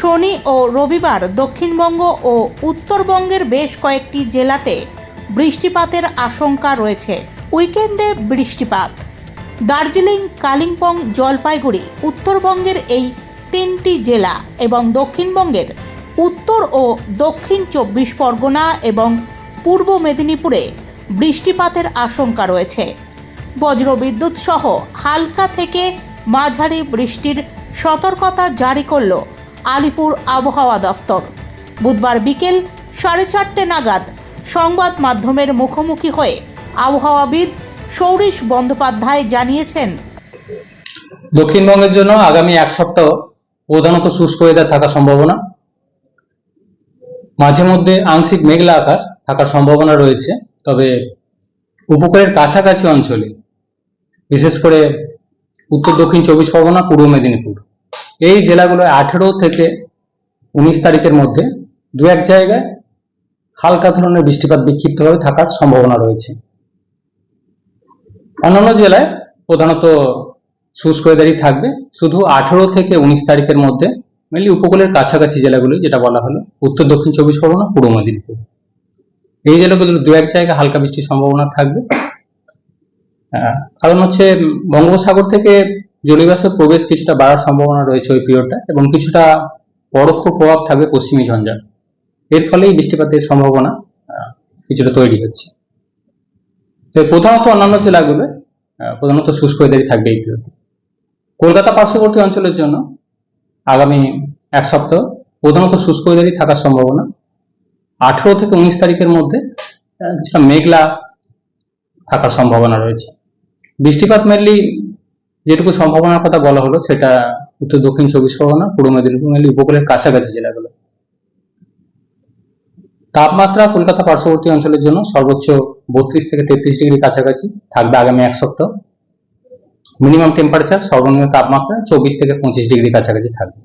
শনি ও রবিবার দক্ষিণবঙ্গ ও উত্তরবঙ্গের বেশ কয়েকটি জেলাতে বৃষ্টিপাতের আশঙ্কা রয়েছে। উইকেন্ডে বৃষ্টিপাত। দার্জিলিং, কালিম্পং, জলপাইগুড়ি, উত্তরবঙ্গের এই তিনটি জেলা এবং দক্ষিণবঙ্গের উত্তর ও দক্ষিণ চব্বিশ পরগনা এবং পূর্ব মেদিনীপুরে বৃষ্টিপাতের আশঙ্কা রয়েছে। বজ্রবিদ্যুৎ সহ হালকা থেকে মাঝারি বৃষ্টির সতর্কতা জারি করল আলিপুর আবহাওয়া দফতর। বুধবার বিকেল সাড়ে চারটে নাগাদ সংবাদ মাধ্যমের মুখোমুখি হয়ে আবহাওয়াবিদ সৌরিশ বন্দ্যোপাধ্যায় জানিয়েছেন, দক্ষিণবঙ্গের জন্য আগামী এক সপ্তাহ প্রধানত শুষ্ক ওয়েদার থাকার সম্ভাবনা। মাঝে মধ্যে আংশিক মেঘলা আকাশ থাকার সম্ভাবনা রয়েছে, তবে উপকূলের কাছাকাছি অঞ্চলে, বিশেষ করে উত্তর দক্ষিণ চব্বিশ পরগনা, পূর্ব মেদিনীপুর। এই জেলাগুলোয় আঠেরো থেকে উনিশ তারিখের মধ্যে দু এক জায়গায় হালকা ধরনের বৃষ্টিপাত বিক্ষিপ্তভাবে থাকার সম্ভাবনা রয়েছে। অন্যান্য জেলায় প্রধানত শুষ্ক ওয়েদারই থাকবে। শুধু আঠেরো থেকে উনিশ তারিখের মধ্যে মেনলি উপকূলের কাছাকাছি জেলাগুলো যেটা বলা হলো, উত্তর, দক্ষিণ চব্বিশ পরগনা, পূর্ব মেদিনীপুর। এই জেলাগুলো দু এক জায়গায় হালকা বৃষ্টির সম্ভাবনা থাকবে। কারণ হচ্ছে বঙ্গোপসাগর থেকে জলীয়বাষ্পের প্রবেশ কিছুটা বাড়ার সম্ভাবনা রয়েছে ওই পিরিয়ডটা এবং কিছুটা পরোক্ষ প্রভাব থাকবে পশ্চিমী ঝঞ্ঝার। এর ফলেই বৃষ্টিপাতের সম্ভাবনা কিছুটা তৈরি হচ্ছে। তো প্রধানত অন্যান্য জেলাগুলো প্রধানত শুষ্ক ওয়েদারই থাকবে এই পিরিয়ডে কলকাতা পার্শ্ববর্তী অঞ্চলের জন্য আগামী এক সপ্তাহ প্রধানত শুষ্ক ওয়েদারই থাকার সম্ভাবনা। আঠেরো থেকে উনিশ তারিখের মধ্যে কিছুটা মেঘলা থাকার সম্ভাবনা রয়েছে। বৃষ্টিপাত মেনলি যেটুকু সম্ভাবনার কথা বলা হলো, সেটা উত্তর দক্ষিণ চব্বিশ পরগনা, পূর্ব মেদিনীপুর, মেনলি উপকূলের কাছাকাছি জেলাগুলো তাপমাত্রা কলকাতা পার্শ্ববর্তী অঞ্চলের জন্য সর্বোচ্চ বত্রিশ থেকে তেত্রিশ ডিগ্রি কাছাকাছি, থাকবে আগামী এক সপ্তাহ। মিনিমাম টেম্পারেচার সর্বনিম্ন তাপমাত্রা চব্বিশ থেকে পঁচিশ ডিগ্রি কাছাকাছি থাকবে।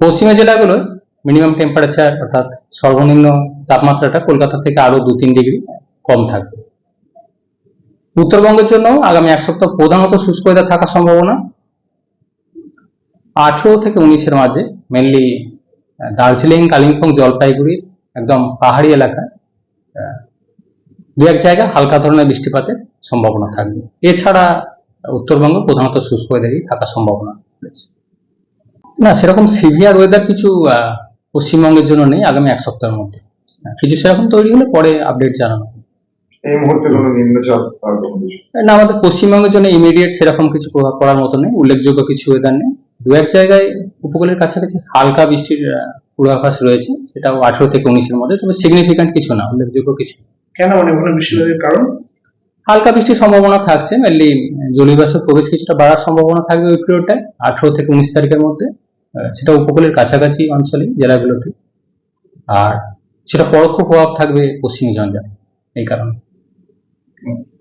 পশ্চিমা জেলাগুলোয় মিনিমাম টেম্পারেচার অর্থাৎ সর্বনিম্ন তাপমাত্রাটা কলকাতা থেকে আরও দু তিন ডিগ্রি কম থাকবে। উত্তরবঙ্গের জন্য আগামী এক সপ্তাহ প্রধানত শুষ্ক ওয়েদার থাকার সম্ভাবনা। আঠেরো থেকে উনিশের মাঝে মেনলি দার্জিলিং, কালিম্পং জলপাইগুড়ির একদম পাহাড়ি এলাকায় দু এক জায়গায় হালকা ধরনের বৃষ্টিপাতের সম্ভাবনা থাকবে। এছাড়া উত্তরবঙ্গ প্রধানত শুষ্ক ওয়েদারই থাকার সম্ভাবনা রয়েছে। না, সেরকম সিভিয়ার ওয়েদার কিছু পশ্চিমবঙ্গের জন্য নেই আগামী এক সপ্তাহের মধ্যে। কিছু সেরকম তৈরি হলে পরে আপডেট জানানো। এই মুহূর্তে কোনো নিম্নচাপ বা কোনো কিছু না আমাদের পশ্চিমবঙ্গের জন্য ইমিডিয়েট সেরকম কিছু প্রভাব পড়ার মতো নেই উল্লেখযোগ্য কিছু ওয়েদার নেই। দু এক জায়গায় উপকূলের কাছাকাছি হালকা বৃষ্টির পূর্বাভাস রয়েছে সেটাও আঠেরো থেকে উনিশের মধ্যে তবে সিগনিফিক্যান্ট কিছু না উল্লেখযোগ্য কিছু কেন মানে ওখানে বৃষ্টিপাতের কারণ? হালকা বৃষ্টির সম্ভাবনা থাকছে মেনলি জলীয়বাষ্পের প্রবেশ কিছুটা বাড়ার সম্ভাবনা থাকবে ওই পিরিয়ডটায় আঠেরো থেকে উনিশ তারিখের মধ্যে সেটা উপকূলের কাছাকাছি অঞ্চলে জেলাগুলোতে। আর সেটা পরোক্ষ প্রভাব থাকবে পশ্চিমী ঝঞ্ঝা এই কারণে। everything